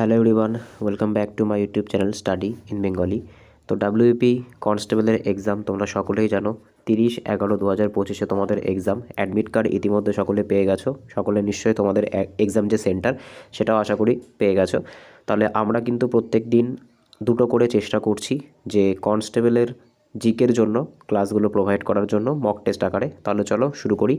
Hello everyone welcome back to my YouTube channel study in Bengali তো WP কনস্টেবলের exam তোমরা সকলেই জানো। তিরিশ এগারো দু হাজার পঁচিশে তোমাদের এক্সাম অ্যাডমিট কার্ড ইতিমধ্যে সকলে পেয়ে গেছো। সকলে নিশ্চয়ই তোমাদের এক্সাম যে সেন্টার সেটাও আশা করি পেয়ে গেছো। তাহলে আমরা কিন্তু প্রত্যেক দিন দুটো করে চেষ্টা করছি যে কনস্টেবলের জিকের জন্য ক্লাসগুলো প্রোভাইড করার জন্য মক টেস্ট আকারে। তাহলে চলো শুরু করি।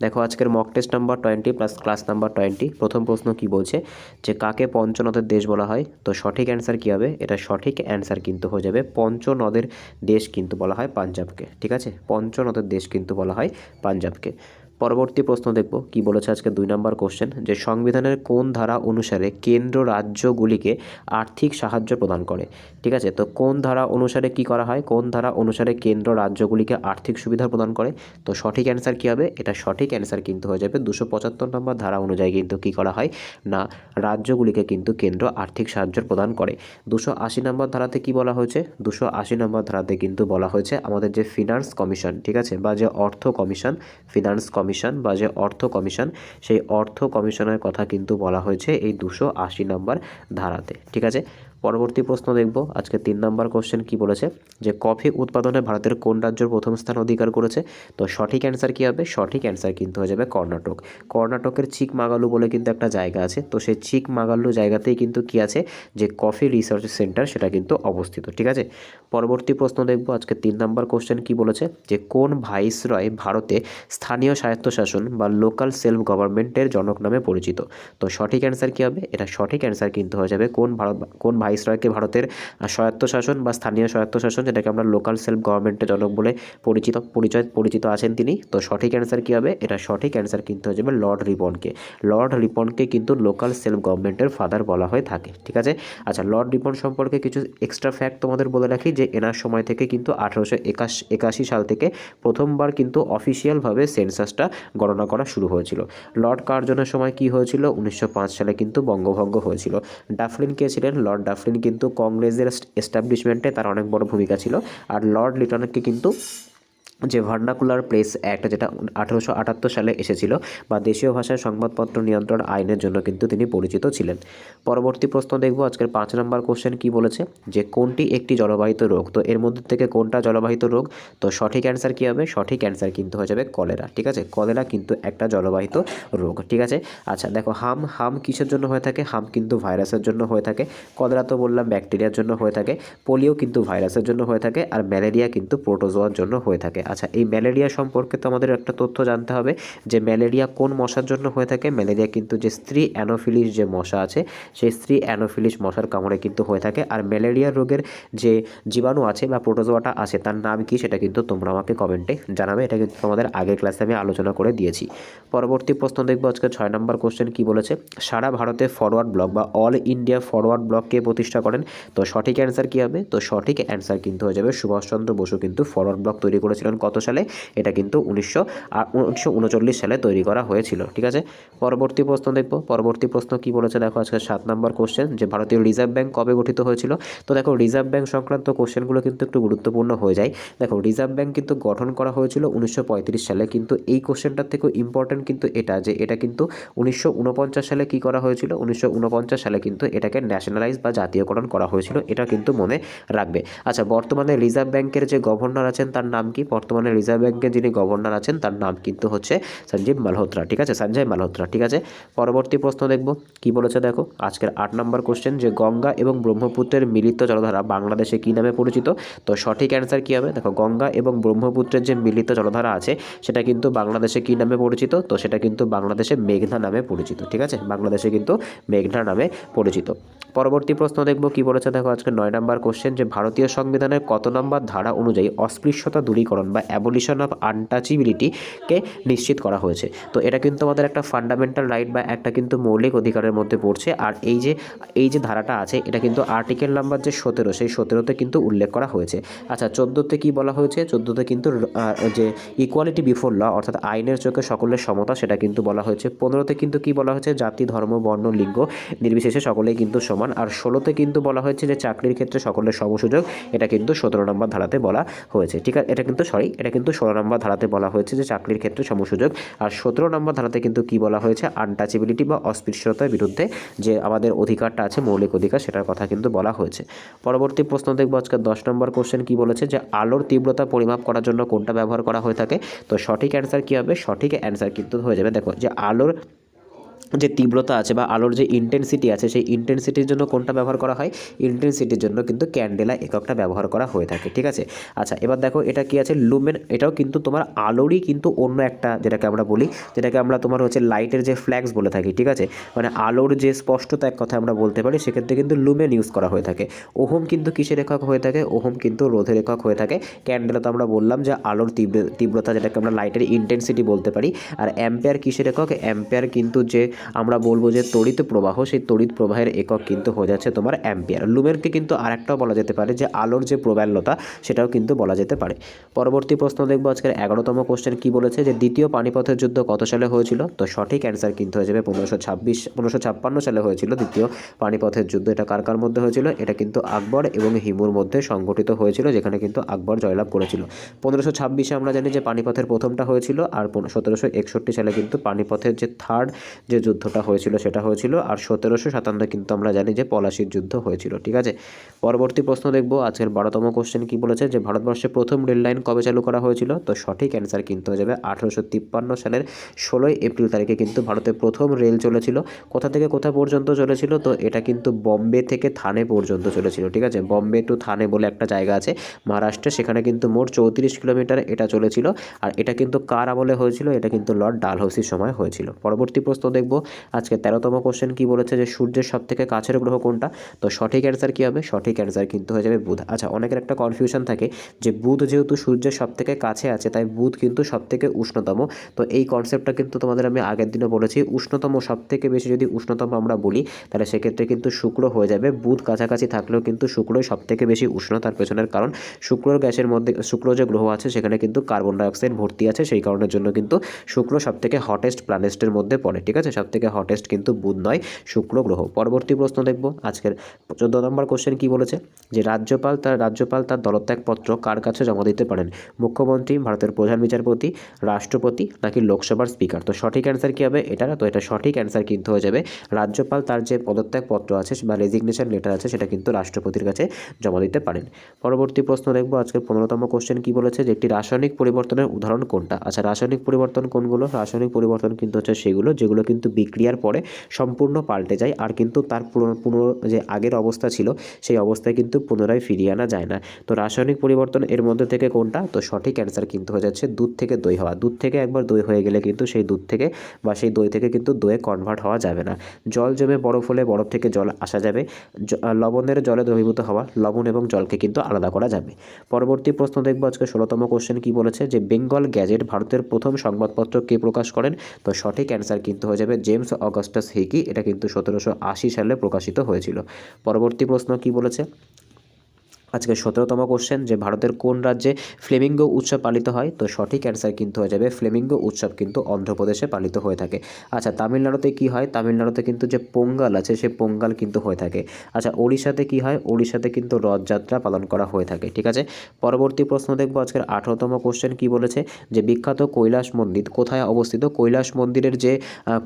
দেখো আজকের mock test number twenty plus class number twenty প্রথম প্রশ্ন কি বলছে? যে কাকে পঞ্চনদের দেশ বলা হয়? তো সঠিক অ্যান্সার কী হবে? এটা সঠিক অ্যান্সার কিন্তু হয়ে যাবে। পঞ্চনদের দেশ কিন্তু বলা হয় পাঞ্জাবকে, ঠিক আছে? পঞ্চনদের দেশ কিন্তু বলা হয় পাঞ্জাবকে। পরবর্তী প্রশ্ন দেখব, কি বলেছে আজকে দুই নম্বর কোশ্চেন যে সংবিধানের কোন ধারা অনুসারে কেন্দ্র রাজ্যগুলিকে আর্থিক সাহায্য প্রদান করে? ঠিক আছে, তো কোন ধারা অনুসারে কি করা হয়? কোন ধারা অনুসারে কেন্দ্র রাজ্যগুলিকে আর্থিক সুবিধা প্রদান করে? তো সঠিক অ্যান্সার কী হবে? এটা সঠিক অ্যান্সার কিন্তু হয়ে যাবে। দুশো পঁচাত্তর নম্বর ধারা অনুযায়ী কিন্তু কী করা হয়? না, রাজ্যগুলিকে কিন্তু কেন্দ্র আর্থিক সাহায্য প্রদান করে। দুশো আশি নম্বর ধারাতে কি বলা হয়েছে? দুশো আশি নম্বর ধারাতে কিন্তু বলা হয়েছে আমাদের যে ফিনান্স কমিশন ঠিক আছে, বা যে অর্থ কমিশন ফিনান্স কমিশন বা যে অর্থ কমিশন, সেই অর্থ কমিশনের কথা কিন্তু বলা হয়েছে এই দুশো আশি নম্বর ধারাতে। ঠিক আছে? পরবর্তী প্রশ্ন দেখব। আজকে তিন নম্বর কোশ্চেন কি বলেছে? যে কফি উৎপাদনে ভারতের কোন রাজ্য প্রথম স্থান অধিকার করেছে? তো সঠিক অ্যান্সার কী হবে? সঠিক অ্যান্সার কিন্তু হয়ে যাবে কর্ণাটক। কর্ণাটকের চিকমাগালু বলে কিন্তু একটা জায়গা আছে। তো সেই চিকমাগালু জায়গাতেই কিন্তু কি আছে? যে কফি রিসার্চ সেন্টার সেটা কিন্তু অবস্থিত। ঠিক আছে? পরবর্তী প্রশ্ন দেখব। আজকে তিন নম্বর কোশ্চেন কি বলেছে? যে কোন ভাইসরয় ভারতে স্থানীয় স্বায়ত্তশাসন বা লোকাল সেলফ গভর্নমেন্টের জনক নামে পরিচিত? তো সঠিক অ্যান্সার কী হবে? এটা সঠিক অ্যান্সার কিন্তু হয়ে যাবে কোন ভারত কোন ভাইসরয়কে ভারতের স্বায়ত্তশাসন বা স্থানীয় স্বায়ত্তশাসন, যেটাকে আমরা লোকাল সেলফ গভর্নমেন্টের জনক বলে পরিচিত, পরিচয়, পরিচিত আছেন তিনি। তো সঠিক অ্যান্সার কী হবে? এটা সঠিক অ্যান্সার কিন্তু হয়ে যাবে লর্ড রিপনকে। লর্ড রিপনকে কিন্তু লোকাল সেলফ গভর্নমেন্টের ফাদার বলা হয়ে থাকে, ঠিক আছে? আচ্ছা লর্ড রিপন সম্পর্কে কিছু এক্সট্রা ফ্যাক্ট তোমাদের বলে রাখি, যে এনার সময় থেকে কিন্তু আঠেরোশো একাশ সাল থেকে প্রথমবার কিন্তু অফিসিয়ালভাবে সেন্সাসটা গণনা করা শুরু হয়েছিল। লর্ড কার্জনের সময় কি হয়েছিল? উনিশশো পাঁচ সালে কিন্তু বঙ্গভঙ্গ হয়েছিল। ডাফলিন কে ছিলেন? লর্ড ডাফলিন কিন্তু কংগ্রেসের এস্টাবলিশমেন্টে তার অনেক বড় ভূমিকা ছিল। আর লর্ড লিটনকে কিন্তু যে ভার্নাকুলার প্লেস অ্যাক্ট যেটা আঠেরোশো আটাত্তর সালে এসেছিল বা দেশীয় ভাষায় সংবাদপত্র নিয়ন্ত্রণ আইনের জন্য কিন্তু তিনি পরিচিত ছিলেন। পরবর্তী প্রশ্ন দেখব আজকের পাঁচ নম্বর কোশ্চেন কি বলেছে? যে কোনটি একটি জলবাহিত রোগ? তো এর মধ্যে থেকে কোনটা জলবাহিত রোগ? তো সঠিক অ্যান্সার কী হবে? সঠিক অ্যান্সার কিন্তু হয়ে যাবে কলেরা, ঠিক আছে? কলেরা কিন্তু একটা জলবাহিত রোগ, ঠিক আছে? আচ্ছা দেখো, হাম হাম কিসের জন্য হয়ে থাকে? হাম কিন্তু ভাইরাসের জন্য হয়ে থাকে। কলেরা তো বললাম ব্যাকটেরিয়ার জন্য হয়ে থাকে। পোলিও কিন্তু ভাইরাসের জন্য হয়ে থাকে। আর ম্যালেরিয়া কিন্তু প্রোটোজোয়ার জন্য হয়ে থাকে। আচ্ছা এই ম্যালেরিয়া সম্পর্কে তো আমাদের একটা তথ্য জানতে হবে যে ম্যালেরিয়া কোন মশার জন্য হয়ে থাকে। ম্যালেরিয়া কিন্তু যে স্ত্রী অ্যানোফিলিস যে মশা আছে, সেই স্ত্রী অ্যানোফিলিস মশার কামড়ে কিন্তু হয়ে থাকে। আর ম্যালেরিয়া রোগের যে জীবাণু আছে বা প্রোটোজোয়াটা আছে, তার নাম কি সেটা কিন্তু তোমরা আমাকে কমেন্টে জানাবে। এটা কিন্তু তোমাদের আগের ক্লাসে আমি আলোচনা করে দিয়েছি। পরবর্তী প্রশ্ন দেখব আজকে ছয় নম্বর কোশ্চেন কি বলেছে? সারা ভারতে ফরওয়ার্ড ব্লক বা অল ইন্ডিয়া ফরওয়ার্ড ব্লককে প্রতিষ্ঠা করেন? তো সঠিক অ্যান্সার কী হবে? তো সঠিক অ্যান্সার কিন্তু হয়ে যাবে সুভাষচন্দ্র বসু কিন্তু ফরওয়ার্ড ব্লক তৈরি করেছিলেন কত সালে? এটা কিন্তু উনিশশো উনিশশো সালে তৈরি করা হয়েছিল, ঠিক আছে? পরবর্তী প্রশ্ন দেখব, পরবর্তী প্রশ্ন কি বলেছে? দেখো আজকে সাত নম্বর কোশ্চেন যে ভারতীয় রিজার্ভ ব্যাঙ্ক কবে গঠিত হয়েছিল? তো দেখো, রিজার্ভ ব্যাঙ্ক সংক্রান্ত কোশ্চেনগুলো কিন্তু একটু গুরুত্বপূর্ণ হয়ে যায়। দেখো, রিজার্ভ ব্যাঙ্ক কিন্তু গঠন করা হয়েছিল উনিশশো পঁয়ত্রিশ সালে, কিন্তু এই কোশ্চেনটার থেকেও ইম্পর্টেন্ট কিন্তু এটা, যে এটা কিন্তু উনিশশো ঊনপঞ্চাশ সালে কি করা হয়েছিল? উনিশশো ঊনপঞ্চাশ সালে কিন্তু এটাকে ন্যাশনালাইজ বা জাতীয়করণ করা হয়েছিল, এটা কিন্তু মনে রাখবে। আচ্ছা বর্তমানে রিজার্ভ ব্যাংকের যে গভর্নর আছেন, তার নাম কি? বর্তমানে রিজার্ভ ব্যাংকের যিনি গভর্নর আছেন, তার নাম কিন্তু হচ্ছে সঞ্জীব মালহোত্রা। ঠিক আছে সঞ্জয় মালহোত্রা, ঠিক আছে? পরবর্তী প্রশ্ন দেখব। কি বলেছে দেখো? আজকের আট নম্বর কোশ্চেন যে গঙ্গা এবং ব্রহ্মপুত্রের মিলিত জলধারা বাংলাদেশে কী নামে পরিচিত? তো সঠিক অ্যান্সার কী হবে? দেখো, গঙ্গা এবং ব্রহ্মপুত্রের যে মিলিত জলধারা আছে, সেটা কিন্তু বাংলাদেশে কী নামে পরিচিত? তো সেটা কিন্তু বাংলাদেশে মেঘনা নামে পরিচিত, ঠিক আছে? বাংলাদেশে কিন্তু মেঘনা নামে পরিচিত। পরবর্তী প্রশ্ন দেখব, কি বলেছে দেখো? আজকে নয় নম্বর কোশ্চেন যে ভারতীয় সংবিধানের কত নম্বর ধারা অনুযায়ী অস্পৃশ্যতা দূরীকরণ বা অ্যাবলিশন অফ আনটাচিবিলিটিকে নিশ্চিত করা হয়েছে। তো এটা কিন্তু আমাদের একটা ফান্ডামেন্টাল রাইট বা একটা কিন্তু মৌলিক অধিকারের মধ্যে পড়ছে। আর এই যে এই যে ধারাটা আছে, এটা কিন্তু আর্টিকেল নাম্বার যে সতেরো, সেই সতেরোতে কিন্তু উল্লেখ করা হয়েছে। আচ্ছা চোদ্দোতে কি বলা হয়েছে? চোদ্দোতে কিন্তু যে ইকুয়ালিটি বিফোর ল অর্থাৎ আইনের চোখে সকলের সমতা, সেটা কিন্তু বলা হয়েছে। পনেরোতে কিন্তু কি বলা হয়েছে? জাতি, ধর্ম, বর্ণ, লিঙ্গ নির্বিশেষে সকলেই কিন্তু সমান। আর ষোলোতে কিন্তু বলা হয়েছে যে চাকরির ক্ষেত্রে সকলের সমসুযোগ, এটা কিন্তু সতেরো নম্বর ধারাতে বলা হয়েছে। ঠিক আছে এটা কিন্তু সরি এটা কিন্তু ষোলো নম্বর ধারাতে বলা হয়েছে যে চাকরির ক্ষেত্রে সমসুযোগ আর সতেরো নম্বর ধারাতে কিন্তু কি বলা হয়েছে? আনটাচেবিলিটি বা অস্পৃশ্যতার বিরুদ্ধে যে আমাদের অধিকারটা আছে, মৌলিক অধিকার, সেটার কথা কিন্তু বলা হয়েছে। পরবর্তী প্রশ্ন দেখব আজকে দশ নম্বর কোশ্চেন কি বলেছে যে আলোর তীব্রতা পরিমাপ করার জন্য কোনটা ব্যবহার করা হয়ে থাকে? তো সঠিক অ্যান্সার কী হবে? সঠিক অ্যান্সার কিন্তু হয়ে যাবে। দেখো, যে আলোর যে তীব্রতা আছে বা আলোর যে ইন্টেন্সিটি আছে, সেই ইন্টেন্সিটির জন্য কোনটা ব্যবহার করা হয়? ইন্টেন্সিটির জন্য কিন্তু ক্যান্ডেলা এককটা ব্যবহার করা হয়ে থাকে, ঠিক আছে? আচ্ছা এবার দেখো এটা কি আছে? লুমেন এটাও কিন্তু তোমার আলোরই কিন্তু অন্য একটা যেটাকে আমরা বলি, যেটাকে আমরা তোমার হচ্ছে লাইটের যে ফ্ল্যাক্স বলে থাকি, ঠিক আছে? মানে আলোর যে স্পষ্টতা এক কথা আমরা বলতে পারি, সেক্ষেত্রে কিন্তু লুমেন ইউজ করা হয়ে থাকে। ওহম কিন্তু কিসের একক হয়ে থাকে? ওহম কিন্তু রোধের একক হয়ে থাকে। ক্যান্ডেলা তো আমরা বললাম যে আলোর তীব্র তীব্রতা যেটাকে আমরা লাইটের ইন্টেন্সিটি বলতে পারি। আর অ্যাম্পেয়ার কিসের একক? অ্যাম্পেয়ার কিন্তু যে আমরা বলব যে তড়িৎ প্রবাহ, সেই তড়িৎ প্রবাহের একক কিন্তু হয়ে যাচ্ছে তোমার অ্যাম্পিয়ার। লুমেনকে কিন্তু আরেকটাও বলা যেতে পারে যে আলোর যে প্রবাল্যতা, সেটাও কিন্তু বলা যেতে পারে। পরবর্তী প্রশ্ন দেখব আজকের এগারোতম কোশ্চেন কি বলেছে যে দ্বিতীয় পানিপথের যুদ্ধ কত সালে হয়েছিল? তো সঠিক অ্যান্সার কিন্তু হয়ে যাবে পনেরোশো ছাব্বিশ, পনেরোশো ছাপ্পান্ন সালে হয়েছিল দ্বিতীয় পানিপথের যুদ্ধ। এটা কার কার মধ্যে হয়েছিল? এটা কিন্তু আকবর এবং হিমুর মধ্যে সংগঠিত হয়েছিল, যেখানে কিন্তু আকবর জয়লাভ করেছিল। পনেরোশো ছাব্বিশে আমরা জানি যে পানিপথের প্রথমটা হয়েছিল, আর সতেরোশো একষট্টি সালে কিন্তু পানিপথের যে থার্ড যে যুদ্ধটা হয়েছিল, সেটা হয়েছিল। আর সতেরোশো সাতান্ন কিন্তু আমরা জানি যে পলাশির যুদ্ধ হয়েছিল, ঠিক আছে? পরবর্তী প্রশ্ন দেখব, আজকের বারোতম কোশ্চেন কি বলেছে যে ভারতবর্ষে প্রথম রেল লাইন কবে চালু করা হয়েছিল? তো সঠিক অ্যান্সার কিন্তু হয়ে যাবে আঠেরোশো তিপ্পান্ন সালের ষোলোই এপ্রিল তারিখে কিন্তু ভারতে প্রথম রেল চলেছিল। কোথা থেকে কোথা পর্যন্ত চলেছিল? তো এটা কিন্তু বম্বে থেকে থানে পর্যন্ত চলেছিল, ঠিক আছে? বম্বে টু থানে বলে একটা জায়গা আছে, মহারাষ্ট্রে। সেখানে কিন্তু মোট চৌত্রিশ কিলোমিটার এটা চলেছিল। আর এটা কিন্তু কার আমলে হয়েছিল? এটা কিন্তু লর্ড ডালহৌসির সময় হয়েছিল। পরবর্তী প্রশ্ন দেখব আজকে তেরোতম কোশ্চেন কি বলেছে যে সূর্যের সব থেকে কাছের গ্রহ কোনটা? তো সঠিক অ্যান্সার কী হবে? সঠিক অ্যান্সার কিন্তু হয়ে যাবে বুধ। আচ্ছা অনেকের একটা কনফিউশন থাকে যে বুধ যেহেতু সূর্যের সব থেকে কাছে আছে, তাই বুধ কিন্তু সব থেকে উষ্ণতম। তো এই কনসেপ্টটা কিন্তু তোমাদের আমি আগের দিনে বলেছি, উষ্ণতম সব থেকে বেশি যদি উষ্ণতম আমরা বলি, তাহলে সেক্ষেত্রে কিন্তু শুক্র হয়ে যাবে। বুধ কাছাকাছি থাকলেও কিন্তু শুক্রই সব থেকে বেশি উষ্ণ, তার পেছনের কারণ শুক্রর গ্যাসের মধ্যে, শুক্র যে গ্রহ আছে, সেখানে কিন্তু কার্বন ডাইঅক্সাইড ভর্তি আছে, সেই কারণের জন্য কিন্তু শুক্র সব থেকে হটেস্ট প্ল্যানেস্টের মধ্যে পড়ে, ঠিক আছে? সব থেকে হটেস্ট কিন্তু বুধ নয়, শুক্র গ্রহ। পরবর্তী প্রশ্ন দেখব। আজকের চোদ্দ নম্বর কোশ্চেন কি বলেছে? যে রাজ্যপাল তার রাজ্যপাল তার দলত্যাগপত্র কার কাছে জমা দিতে পারেন? মুখ্যমন্ত্রী, ভারতের প্রধান বিচারপতি, রাষ্ট্রপতি নাকি লোকসভার স্পিকার তো সঠিক অ্যান্সার কী হবে এটা তো এটা সঠিক অ্যান্সার কিন্তু হয়ে যাবে। রাজ্যপাল তার যে পদত্যাগপত্র আছে, বা রেজিগনেশন লেটার আছে, সেটা কিন্তু রাষ্ট্রপতির কাছে জমা দিতে পারেন। পরবর্তী প্রশ্ন দেখব। আজকের পনেরোতম কোশ্চেন কি বলেছে? যে একটি রাসায়নিক পরিবর্তনের উদাহরণ কোনটা? আচ্ছা রাসায়নিক পরিবর্তন কোনগুলো? রাসায়নিক পরিবর্তন কিন্তু হচ্ছে সেগুলো, যেগুলো কিন্তু বিক্রিয়ার পরে সম্পূর্ণ পাল্টে যায় আর কিন্তু তার পুরো যে আগের অবস্থা ছিল, সেই অবস্থায় কিন্তু পুনরায় ফিরিয়ে আনা যায় না। তো রাসায়নিক পরিবর্তন এর মধ্যে থেকে কোনটা? তো সঠিক অ্যান্সার কিন্তু হয়ে যাচ্ছে দুধ থেকে দই হওয়া। দুধ থেকে একবার দই হয়ে গেলে কিন্তু সেই দুধ থেকে বা সেই দই থেকে কিন্তু দইয়ে কনভার্ট হওয়া যাবে না। জল জমে বরফ হলে বরফ থেকে জল আসা যাবে। লবণের জলে দ্রবীভূত হওয়া, লবণ এবং জলকে কিন্তু আলাদা করা যাবে। পরবর্তী প্রশ্ন দেখব আজকে ষোলোতম কোশ্চেন কি বলেছে যে বেঙ্গল গ্যাজেট ভারতের প্রথম সংবাদপত্র কে প্রকাশ করেন? তো সঠিক অ্যান্সার কিন্তু হয়ে যাবে জেমস অগাস্টাস হিকি এটা কিন্তু সতেরোশো আশি সালে প্রকাশিত হয়েছিল। পরবর্তী প্রশ্ন কি বলেছে? আজকে সতেরোতম কোশ্চেন যে ভারতের কোন রাজ্যে ফ্লেমিঙ্গো উৎসব পালিত হয়? তো সঠিক অ্যান্সার কিন্তু হয়ে যাবে, ফ্লেমিঙ্গো উৎসব কিন্তু অন্ধ্রপ্রদেশে পালিত হয়ে থাকে। আচ্ছা তামিলনাড়ুতে কি হয়? তামিলনাড়ুতে কিন্তু যে পোঙ্গাল আছে, সে পোঙ্গাল কিন্তু হয়ে থাকে। আচ্ছা ওড়িশাতে কি হয়? ওড়িশাতে কিন্তু রথযাত্রা পালন করা হয়ে থাকে, ঠিক আছে? পরবর্তী প্রশ্ন দেখব আজকের আঠারোতম কোশ্চেন কি বলেছে? যে বিখ্যাত কৈলাস মন্দির কোথায় অবস্থিত? কৈলাস মন্দিরের যে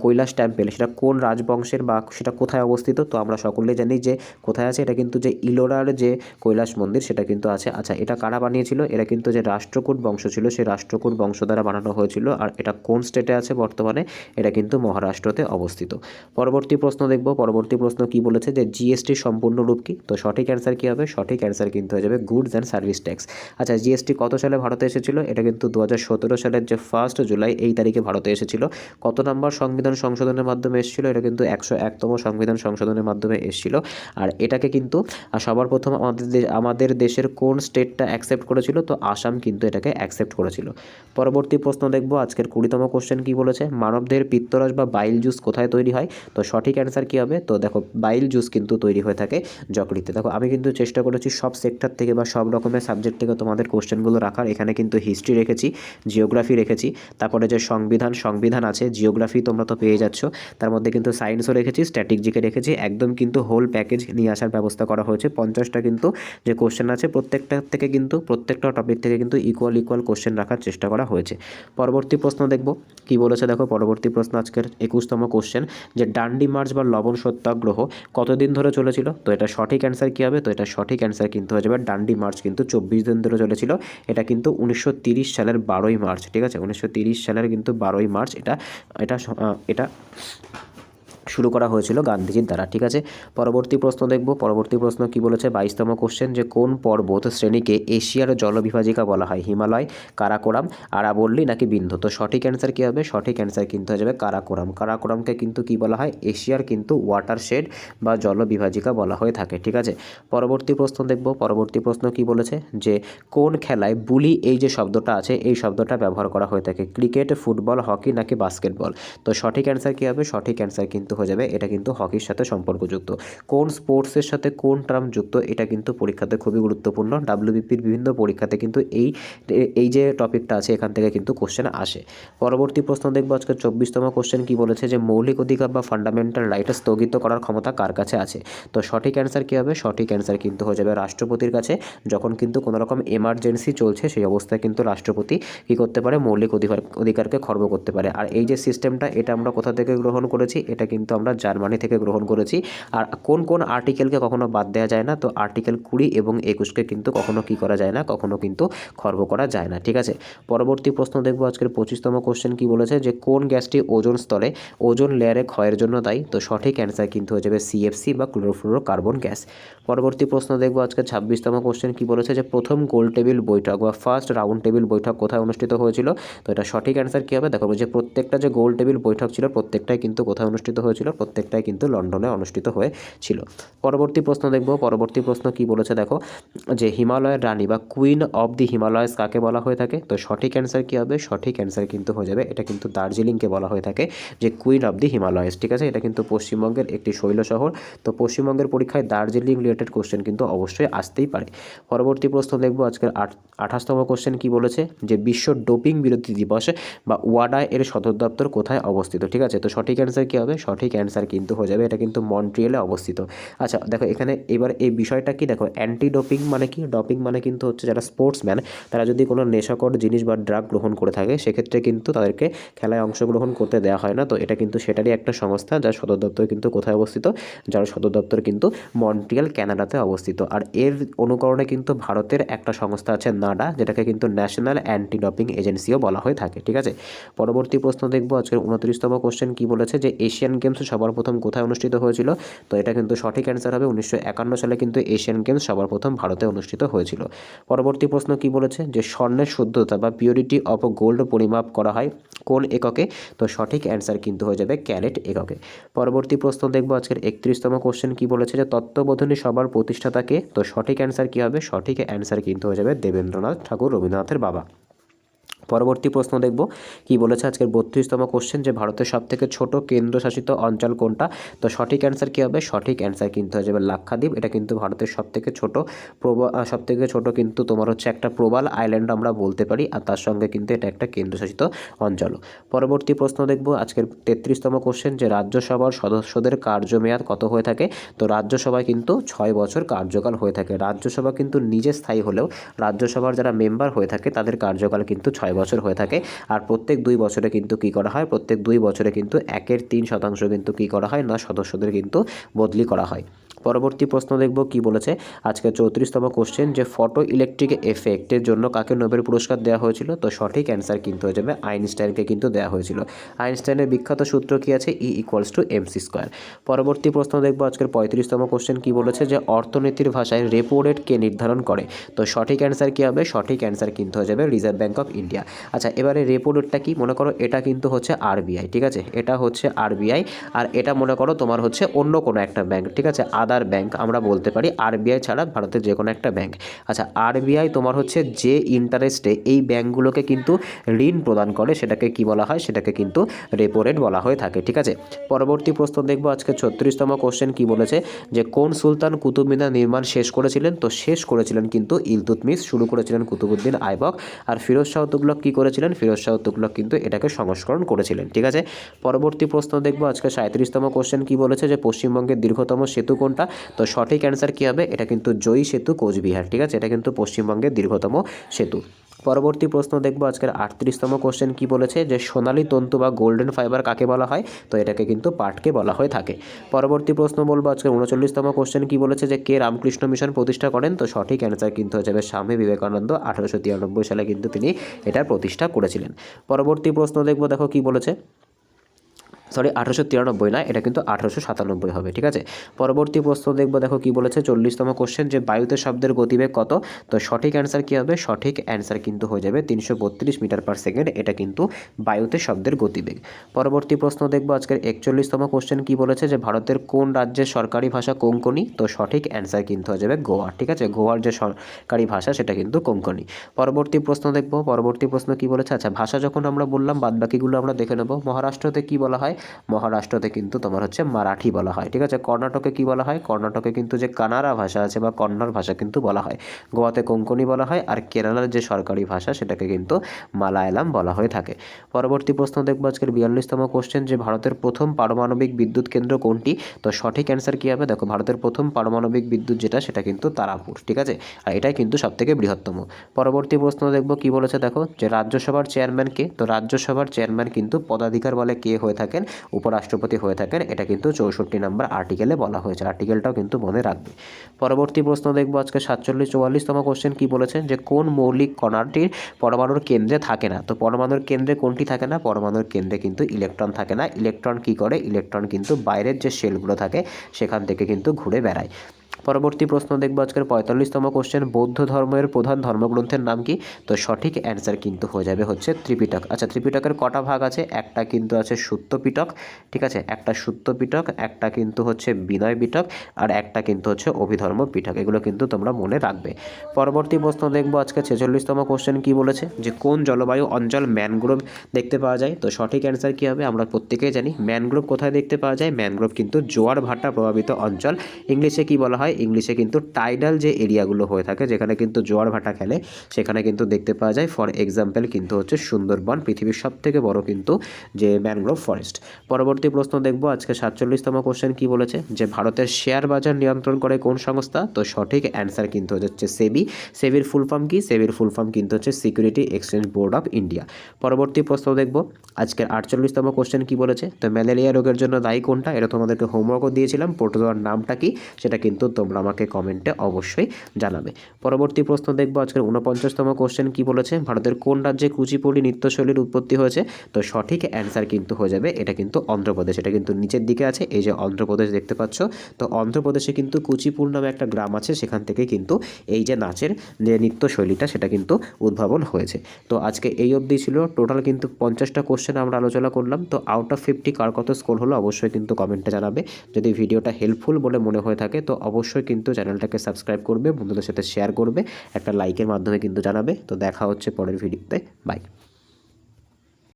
কৈলাস টেম্পেল সেটা কোন রাজবংশের বা সেটা কোথায় অবস্থিত? তো আমরা সকলে জানি যে কোথায় আছে, এটা কিন্তু যে ইলোরার যে কৈলাস মন্দির, সেটা কিন্তু আছে। আচ্ছা এটা কারা বানিয়েছিল? এরা কিন্তু যে রাষ্ট্রকূট বংশ ছিল, সেই রাষ্ট্রকূট বংশ দ্বারা বানানো হয়েছিল। আর এটা কোন স্টেটে আছে বর্তমানে? এটা কিন্তু মহারাষ্ট্রতে অবস্থিত। পরবর্তী প্রশ্ন দেখব। পরবর্তী প্রশ্ন কি বলেছে যে জিএসটি সম্পূর্ণ রূপ কি? তো সঠিক অ্যান্সার কী হবে? সঠিক অ্যান্সার কিন্তু হয়ে যাবে গুডস অ্যান্ড সার্ভিস ট্যাক্স আচ্ছা জিএসটি কত সালে ভারতে এসেছিল? এটা কিন্তু দু হাজার সতেরো সালের যে ফার্স্ট জুলাই, এই তারিখে ভারতে এসেছিল। কত নম্বর সংবিধান সংশোধনের মাধ্যমে এসেছিল? এটা কিন্তু একশো একতম সংবিধান সংশোধনের মাধ্যমে এসেছিল। আর এটাকে কিন্তু সবার প্রথম আমাদের আমাদের দেশের কোন স্টেটটা অ্যাকসেপ্ট করেছিল, তো আসাম কিন্তু এটাকে অ্যাকসেপ্ট করেছিল। পরবর্তী প্রশ্ন দেখব, আজকের কুড়িতম কোশ্চেন কি বলেছে? মানবদের পিত্তরস বা বাইল জুস কোথায় তৈরি হয়? তো সঠিক অ্যান্সার কী হবে? তো দেখো বাইল জুস কিন্তু তৈরি হয়ে থাকে যকৃতে। দেখো, আমি কিন্তু চেষ্টা করেছি সব সেক্টর থেকে বা সব রকমের সাবজেক্ট থেকে তোমাদের কোশ্চেনগুলো রাখার। এখানে কিন্তু হিস্ট্রি রেখেছি জিওগ্রাফি রেখেছি, তারপরে যে সংবিধান সংবিধান আছে জিওগ্রাফি তোমরা তো পেয়ে যাচ্ছ। তার মধ্যে কিন্তু সায়েন্সও রেখেছি স্ট্র্যাটেজিকে রেখেছি, একদম কিন্তু হোল প্যাকেজ নিয়ে আসার ব্যবস্থা করা হয়েছে। পঞ্চাশটা কিন্তু যে কোশ্চেন আছে, প্রত্যেকটা থেকে কিন্তু, প্রত্যেকটা টপিক থেকে কিন্তু ইকুয়াল ইকুয়াল কোশ্চেন রাখার চেষ্টা করা হয়েছে। পরবর্তী প্রশ্ন দেখব। কি বলেছে? দেখো, পরবর্তী প্রশ্ন আজকের একুশতম কোশ্চেন যে ডান্ডি মার্চ বা লবণ সত্যাগ্রহ কতদিন ধরে চলেছিল? তো এটা সঠিক অ্যান্সার কী হবে? তো এটা সঠিক অ্যান্সার কিন্তু হয়ে যাবে ডান্ডি মার্চ, কিন্তু চব্বিশ দিন ধরে চলেছিল। এটা কিন্তু উনিশশো সালের বারোই মার্চ, ঠিক আছে? উনিশশো সালের কিন্তু বারোই মার্চ, এটা এটা এটা শুরু করা হয়েছিল গান্ধীজির দ্বারা, ঠিক আছে? পরবর্তী প্রশ্ন দেখব, পরবর্তী প্রশ্ন কি বলেছে? বাইশতম কোশ্চেন যে কোন পর্বত শ্রেণীকে এশিয়ার জলবিভাজিকা বলা হয়? হিমালয়, কারাকোরাম, আরাবল্লী নাকি বিন্ধু তো সঠিক অ্যান্সার কী হবে? সঠিক অ্যান্সার কিন্তু হয়ে যাবে কারাকোরাম। কারাকোরামকে কিন্তু কি বলা হয়? এশিয়ার কিন্তু ওয়াটার শেড বা জলবিভাজিকা বলা হয়ে থাকে, ঠিক আছে? পরবর্তী প্রশ্ন দেখব, পরবর্তী প্রশ্ন কি বলেছে? যে কোন খেলায় বুলি এই যে শব্দটা আছে, এই শব্দটা ব্যবহার করা হয়ে থাকে? ক্রিকেট, ফুটবল, হকি নাকি বাস্কেটবল? তো সঠিক অ্যান্সার কী হবে? সঠিক অ্যান্সার কিন্তু হয়ে যাবে, এটা কিন্তু হকির সাথে সম্পর্কযুক্ত। কোন স্পোর্টসের সাথে কোন টার্ম যুক্ত, এটা কিন্তু পরীক্ষাতে খুবই গুরুত্বপূর্ণ। ডাব্লিউবিপির বিভিন্ন পরীক্ষাতে কিন্তু এই এই যে টপিকটা আছে, এখান থেকে কিন্তু কোশ্চেন আসে। পরবর্তী প্রশ্ন দেখব আজকে চব্বিশতম কোশ্চেন কি বলেছে যে, মৌলিক অধিকার বা ফান্ডামেন্টাল রাইট স্থগিত করার ক্ষমতা কার কাছে আছে? তো সঠিক অ্যান্সার কী হবে? সঠিক অ্যান্সার কিন্তু হয়ে যাবে রাষ্ট্রপতির কাছে। যখন কিন্তু কোনো রকম এমার্জেন্সি চলছে, সেই অবস্থায় কিন্তু রাষ্ট্রপতি কী করতে পারে? মৌলিক অধিকার, অধিকারকে খর্ব করতে পারে। আর এই যে সিস্টেমটা এটা আমরা কোথা থেকে গ্রহণ করেছি? এটা কিন্তু আমরা জার্মানি থেকে গ্রহণ করেছি। আর কোন কোন আর্টিকেলকে কখনো বাদ দেওয়া যায় না, তো আর্টিকেল কুড়ি এবং একুশকে কিন্তু কখনো কি করা যায় না, কখনো কিন্তু খর্ব করা যায় না, ঠিক আছে? পরবর্তী প্রশ্ন দেখব আজকের পঁচিশতম কোশ্চেন কি বলেছে যে, কোন গ্যাসটি ওজন স্তরে, ওজন লেয়ারে ক্ষয়ের জন্য দায়ী? তো সঠিক অ্যান্সার কিন্তু হয়ে যাবে সিএফসি বা ক্লোরোফ্লোরো কার্বন গ্যাস পরবর্তী প্রশ্ন দেখব আজকে ছাব্বিশতম কোশ্চেন কি বলেছে যে, প্রথম গোল টেবিল বৈঠক বা ফার্স্ট রাউন্ড টেবিল বৈঠক কোথায় অনুষ্ঠিত হয়েছিল? তো এটা সঠিক অ্যান্সার কী হবে? দেখো যে, প্রত্যেকটা যে গোল টেবিল বৈঠক ছিল, প্রত্যেকটাই কিন্তু কোথায় অনুষ্ঠিত হয়েছিল? প্রত্যেকটাই কিন্তু লন্ডনে অনুষ্ঠিত হয়েছিল। পরবর্তী প্রশ্ন দেখব, পরবর্তী প্রশ্ন কি বলেছে দেখো, যে হিমালয়ের রানী বা কুইন অফ দি হিমালয়স কাকে বলা হয়ে থাকে? তো সঠিক অ্যান্সার কী হবে? সঠিক অ্যান্সার কিন্তু হয়ে যাবে, এটা কিন্তু দার্জিলিংকে বলা হয়ে থাকে, যে কুইন অফ দি হিমালয়স ঠিক আছে? এটা কিন্তু পশ্চিমবঙ্গের একটি শৈল শহর, তো পশ্চিমবঙ্গের পরীক্ষায় দার্জিলিং রিলেটেড কোশ্চেন কিন্তু অবশ্যই আসতেই পারে। পরবর্তী প্রশ্ন দেখব, আজকের আট, আঠাশতম কোশ্চেন কি বলেছে? যে বিশ্ব ডোপিং বিরোধী দিবস বা ওয়াডা এর সদর দপ্তর কোথায় অবস্থিত, ঠিক আছে? তো সঠিক অ্যান্সার কী হবে? সঠিক অ্যান্সার কিন্তু হয়ে যাবে, এটা কিন্তু মন্ট্রিয়েলে অবস্থিত। আচ্ছা দেখো এখানে এবার এই বিষয়টা কি? দেখো অ্যান্টি ডোপিং মানে কি? ডোপিং মানে কিন্তু হচ্ছে যারা স্পোর্টসম্যান তারা যদি কোনো নেশাকর জিনিস বা ড্রাগ গ্রহণ করে থাকে, সেক্ষেত্রে কিন্তু তাদেরকে খেলায় অংশগ্রহণ করতে দেওয়া হয় না। তো এটা কিন্তু সেটারই একটা সংস্থা যার সদর দপ্তর কিন্তু কোথায় অবস্থিত? যার সদর দপ্তর কিন্তু মন্ট্রিয়াল, ক্যানাডাতে অবস্থিত। আর এর অনুকরণে কিন্তু ভারতের একটা সংস্থা আছে নাডা, যেটাকে কিন্তু ন্যাশনাল অ্যান্টি ডপিং এজেন্সিও বলা হয়ে থাকে, ঠিক আছে? পরবর্তী প্রশ্ন দেখব, আজকের উনত্রিশতম কোশ্চেন কি বলেছে? যে এশিয়ান গেমস সবার প্রথম কোথায় অনুষ্ঠিত হয়েছিল? তো এটা কিন্তু সঠিক অ্যান্সার হবে উনিশশো একান্ন সালে কিন্তু এশিয়ান গেমস সবার প্রথম ভারতে অনুষ্ঠিত হয়েছিল। পরবর্তী প্রশ্ন কি বলেছে? যে স্বর্ণের শুদ্ধতা বা পিওরিটি অফ গোল্ড পরিমাপ করা হয় কোন এককে? তো সঠিক অ্যান্সার কিন্তু হয়ে যাবে ক্যারেট এককে। পরবর্তী প্রশ্ন দেখব আজকের একত্রিশতম কোশ্চেন কি বলেছে? যে তত্ত্ববোধনী সবার প্রতিষ্ঠাতাকে তো সঠিক অ্যান্সার কী হবে? সঠিক অ্যান্সার কিন্তু হয়ে যাবে দেবেন্দ্রনাথ ঠাকুর, রবীন্দ্রনাথের বাবা। পরবর্তী প্রশ্ন দেখব। কি বলেছে আজকের বত্রিশতম কোশ্চেন যে ভারতের সবথেকে ছোট কেন্দ্রশাসিত অঞ্চল কোনটা? তো সঠিক অ্যান্সার কী হবে? সঠিক অ্যান্সার কিন্তু হয়ে যাবে লাক্ষাদ্বীপ। এটা কিন্তু ভারতের সবথেকে ছোট প্রবা সবথেকে ছোট কিন্তু তোমার হচ্ছে একটা প্রবাল আইল্যান্ড আমরা বলতে পারি, আর তার সঙ্গে কিন্তু এটা একটা কেন্দ্রশাসিত অঞ্চল। পরবর্তী প্রশ্ন দেখব আজকের তেত্রিশতম কোশ্চেন যে রাজ্যসভার সদস্যদের কার্যমেয়াদ কত হয়ে থাকে? তো রাজ্যসভায় কিন্তু ছয় বছর কার্যকাল হয়ে থাকে। রাজ্যসভা কিন্তু নিজে স্থায়ী হলেও রাজ্যসভার যারা মেম্বার হয়ে থাকে তাদের কার্যকাল কিন্তু ছয় বছর হয়ে থাকে। আর প্রত্যেক দুই বছরে কিন্তু কি করা হয়? প্রত্যেক দুই বছরে কিন্তু একের তিন শতাংশ কিন্তু কি করা হয়? না সদস্যদের কিন্তু বদলি করা হয়। পরবর্তী প্রশ্ন দেখব কি বলেছে। আজকে চৌত্রিশতম কোশ্চেন যে ফটো ইলেকট্রিক এফেক্টের জন্য কাকে নোবেল পুরস্কার দেওয়া হয়েছিল? তো সঠিক অ্যান্সার কিন্তু হয়ে যাবে, আইনস্টাইনকে কিন্তু দেওয়া হয়েছিল। আইনস্টাইনের বিখ্যাত সূত্র কি আছে? E equals to M C square পরবর্তী প্রশ্ন দেখব, আজকের পঁয়ত্রিশতম কোশ্চেন কি বলেছে? যে অর্থনীতির ভাষায় রেপো রেট কে নির্ধারণ করে। তো সঠিক অ্যান্সার কী হবে? সঠিক অ্যান্সার কিন্তু হয়ে যাবে রিজার্ভ ব্যাঙ্ক অফ ইন্ডিয়া আচ্ছা এবারে রেপো রেটটা কি? মনে করো এটা কিন্তু হচ্ছে আরবিআই ঠিক আছে? এটা হচ্ছে আরবিআই আর এটা মনে করো তোমার হচ্ছে অন্য কোনো একটা ব্যাংক ঠিক আছে? আদার ব্যাংক আমরা বলতে পারি আরবিআই ছাড়া ভারতের যে কোনো একটা ব্যাংক আচ্ছা আরবিআই তোমার হচ্ছে যে ইন্টারেস্টে এই ব্যাংকগুলোকে কিন্তু ঋণ প্রদান করে, সেটাকে কি বলা হয়? সেটাকে কিন্তু রেপো রেট বলা হয়ে থাকে, ঠিক আছে? পরবর্তী প্রশ্ন দেখব, আজকে ছত্রিশতম কোশ্চেন কি বলেছে? যে কোন সুলতান কুতুব মিনার নির্মাণ শেষ করেছিলেন? তো শেষ করেছিলেন কিন্তু ইলতুতমিস শুরু করেছিলেন কুতুবুদ্দিন আইবক। আর ফিরোজ শাহ তুগলক কী করেছিলেন? ফিরোজ শাহ তুগলক কিন্তু এটাকে সংস্করণ করেছিলেন, ঠিক আছে? পরবর্তী প্রশ্ন দেখব, আজকে সাঁত্রিশতম কোশ্চেন কি বলেছে? যে পশ্চিমবঙ্গের দীর্ঘতম সেতু কোনটা? তো। সঠিক অ্যান্সার কী হবে? এটা কিন্তু জয়ী সেতু কোচবিহার, ঠিক আছে? এটা কিন্তু পশ্চিমবঙ্গের দীর্ঘতম সেতু। পরবর্তী প্রশ্ন দেখব, আজকের আটত্রিশতম কোশ্চেন কি বলেছে? যে সোনালী তন্তু বা গোল্ডেন ফাইবার কাকে বলা হয়? তো এটাকে কিন্তু পাটকে বলা হয়ে থাকে। পরবর্তী প্রশ্ন বলব, আজকের উনচল্লিশতম কোশ্চেন কি বলেছে? যে কে রামকৃষ্ণ মিশন প্রতিষ্ঠা করেন? তো সঠিক অ্যান্সার কিন্তু হয়ে যাবে স্বামী বিবেকানন্দ। আঠারোশো তিরানব্বই সালে কিন্তু তিনি এটার প্রতিষ্ঠা করেছিলেন। পরবর্তী প্রশ্ন দেখব, দেখো কি বলেছে? সরি, আঠারোশো তিরানব্বই না, এটা কিন্তু আঠারোশো সাতানব্বই হবে, ঠিক আছে? পরবর্তী প্রশ্ন দেখব, দেখো কি বলেছে, চল্লিশতম কোশ্চেন যে বায়ুতে শব্দের গতিবেগ কত? তো সঠিক অ্যান্সার কী হবে? সঠিক অ্যান্সার কিন্তু হয়ে যাবে তিনশো বত্রিশ মিটার পার সেকেন্ড এটা কিন্তু বায়ুতে শব্দের গতিবেগ। পরবর্তী প্রশ্ন দেখব, আজকের একচল্লিশতম কোশ্চেন কি বলেছে, যে ভারতের কোন রাজ্যের সরকারি ভাষা কোঙ্কনি তো সঠিক অ্যান্সার কিন্তু হয়ে যাবে গোয়া, ঠিক আছে? গোয়ার যে সরকারি ভাষা, সেটা কিন্তু কোঙ্কনি পরবর্তী প্রশ্ন দেখব, পরবর্তী প্রশ্ন কি বলেছে? আচ্ছা ভাষা যখন আমরা বললাম, বাদবাকিগুলো আমরা দেখে নেব। মহারাষ্ট্রতে কি বলা হয়? মহারাষ্ট্রতে কিন্তু তোমার হচ্ছে মারাঠি বলা হয়। ঠিক আছে? কর্ণাটকে কি বলা হয়? কর্ণাটকে কিন্তু যে কানাড়া ভাষা আছে বা কন্নড় ভাষা কিন্তু বলা হয়। গোয়াতে কোঙ্কনি বলা হয় আর কেরালার যে সরকারি ভাষা সেটাকে কিন্তু মালায়ালাম বলা হয়ে থাকে। পরবর্তী প্রশ্ন দেখব আজকের বিয়াল্লিশতম কোশ্চেন যে ভারতের প্রথম পারমাণবিক বিদ্যুৎ কেন্দ্র কোনটি? তো সঠিক অ্যান্সার কী হবে? দেখো, ভারতের প্রথম পারমাণবিক বিদ্যুৎ যেটা সেটা কিন্তু তারাপুর, ঠিক আছে? আর এটাই কিন্তু সবথেকে বৃহত্তম। পরবর্তী প্রশ্ন দেখব কি বলেছে দেখো? যে রাজ্যসভার চেয়ারম্যান কে? তো রাজ্যসভার চেয়ারম্যান কিন্তু পদাধিকার বলে কে হয়ে থাকেন? উপরাষ্ট্রপতি হয়ে থাকেন, এটা কিন্তু চৌষট্টি নম্বর আর্টিকেলে বলা হয়েছে। আর্টিকেলটাও কিন্তু মনে রাখবে। পরবর্তী প্রশ্ন দেখব আজকে সাতচল্লিশ চুয়াল্লিশতম কোশ্চেন কী বলেছেন যে, কোন মৌলিক কণাটির পরমাণুর কেন্দ্রে থাকে না? তো পরমাণুর কেন্দ্রে কোনটি থাকে না? পরমাণুর কেন্দ্রে কিন্তু ইলেকট্রন থাকে না। ইলেকট্রন কি করে? ইলেকট্রন কিন্তু বাইরের যে সেলগুলো থাকে, সেখান থেকে কিন্তু ঘুরে বেড়ায়। পরবর্তী প্রশ্ন দেখব আজকের পঁয়তাল্লিশতম কোশ্চেন বৌদ্ধ ধর্মের প্রধান ধর্মগ্রন্থের নাম কি? তো সঠিক অ্যান্সার কিন্তু হয়ে যাবে হচ্ছে ত্রিপিটক। আচ্ছা ত্রিপিটকের কটা ভাগ আছে? একটা কিন্তু আছে সুত্ত পিটক ঠিক আছে? একটা সুত্ত পিটক একটা কিন্তু হচ্ছে বিনয় পিটক আর একটা কিন্তু হচ্ছে অভিধর্ম পিটক এগুলো কিন্তু তোমরা মনে রাখবে। পরবর্তী প্রশ্ন দেখব আজকে ছেচল্লিশতম কোশ্চেন কি বলেছে? যে কোন জলবায়ু অঞ্চল ম্যানগ্রোভ দেখতে পাওয়া যায়? তো সঠিক অ্যান্সার কী হবে? আমরা প্রত্যেকেই জানি ম্যানগ্রোভ কোথায় দেখতে পাওয়া যায়? ম্যানগ্রোভ কিন্তু জোয়ার ভাটা প্রভাবিত অঞ্চল। ইংলিশে কি বলা হয়? ইংলিশে কিন্তু টাইডাল যে এরিয়াগুলো হয়ে থাকে, যেখানে কিন্তু জোয়ার ভাটা খেলে, সেখানে কিন্তু দেখতে পাওয়া যায়। ফর এক্সাম্পল কিন্তু হচ্ছে সুন্দরবন, পৃথিবীর সব থেকে বড় কিন্তু যে ম্যানগ্রোভ ফরেস্ট পরবর্তী প্রশ্ন দেখব, আজকে সাতচল্লিশতম কোশ্চেন কি বলেছে? যে ভারতের শেয়ার বাজার নিয়ন্ত্রণ করে কোন সংস্থা? তো সঠিক অ্যান্সার কিন্তু হচ্ছে সেবি সেবির ফুল ফর্ম কি? সেবির ফুল ফর্ম কিন্তু হচ্ছে security exchange board of India পরবর্তী প্রশ্ন দেখব, আজকের আটচল্লিশতম কোশ্চেন কি বলেছে? তো ম্যালেরিয়া রোগের জন্য দায়ী কোনটা? এটা তোমাদেরকে হোমওয়ার্কও দিয়েছিলাম। প্রোটোজোয়ার নামটা কি? সেটা কিন্তু তোমরা আমাকে কমেন্টে অবশ্যই জানাবে। পরবর্তী প্রশ্ন দেখব, আজকের উনপঞ্চাশতম কোশ্চেন কি বলেছে? ভারতের কোন রাজ্যে কুচিপুড়ি নৃত্যশৈলীর উৎপত্তি হয়েছে? তো সঠিক অ্যান্সার কিন্তু হয়ে যাবে, এটা কিন্তু অন্ধ্রপ্রদেশ, এটা কিন্তু নিচের দিকে আছে, এই যে অন্ধ্রপ্রদেশ দেখতে পাচ্ছ, তো অন্ধ্রপ্রদেশে কিন্তু কুচিপুর নামে একটা গ্রাম আছে, সেখান থেকে কিন্তু এই যে নাচের যে নৃত্যশৈলীটা, সেটা কিন্তু উদ্ভাবন হয়েছে। তো আজকে এই অবধি ছিল টোটাল কিন্তু পঞ্চাশটা কোশ্চেন আমরা আলোচনা করলাম, তো আউট অফ ফিফটি কার কত স্কোর হলো, অবশ্যই কিন্তু কমেন্টে জানাবে। যদি ভিডিওটা হেল্পফুল বলে মনে হয়ে থাকে, তো অবশ্যই কিন্তু চ্যানেলটাকে সাবস্ক্রাইব করবে, বন্ধুদের সাথে শেয়ার করবে, একটা লাইকের মাধ্যমে কিন্তু জানাবে। তো দেখা হচ্ছে পরের ভিডিওতে বাই